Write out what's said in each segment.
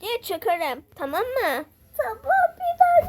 diye çakarım. Tamam mı? Tamam bir daha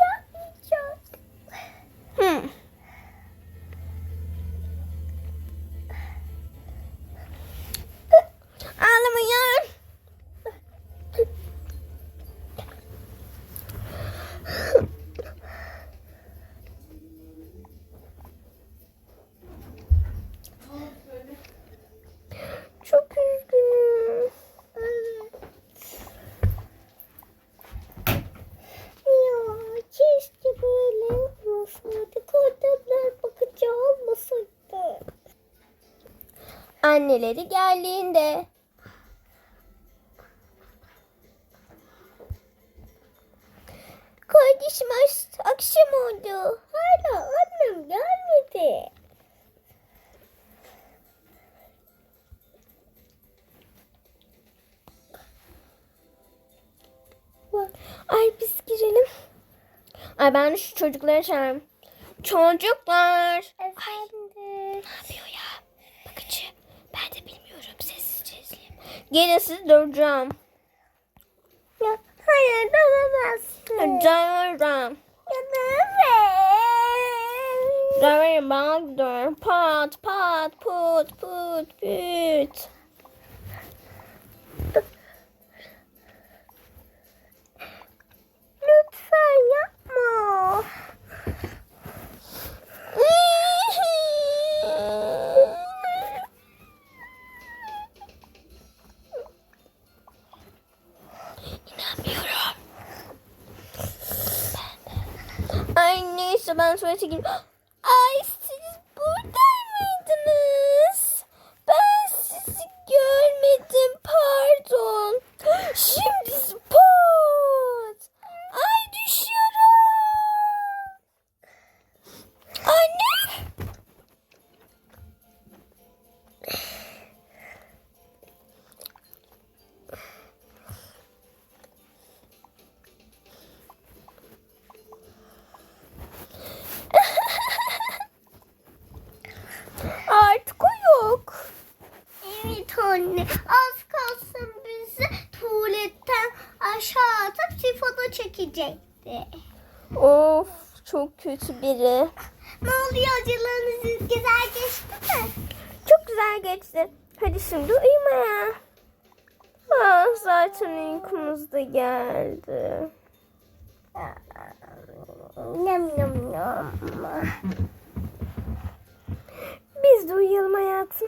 Anneleri geldiğinde. Kardeşim akşam oldu. Hala annem gelmedi. Ay biz girelim. Ay ben şu çocukları çağırayım. Çocuklar. Efendim. Ne yapıyor ya? Bakıcı. Ben de bilmiyorum. Sessizce izleyeyim. Gelin siz duracağım. Ya, hayır dönemez. Dönüyorum bak dur. Pat pat put put put. İnanmıyorum. Ay neyse ben tuvalete gideyim. Ay siz buradaymışydınız. Ben sizi görmedim pardon. Şimdi anne. Az kalsın bizi tuvaletten aşağı atıp sifona çekecekti. Of çok kötü biri. Ne oluyor acılarınız güzel geçti mi? Çok güzel geçti. Hadi şimdi uyumaya. Ah, zaten uykumuz da geldi. Yum yum yum. Biz de uyuyalım hayatım.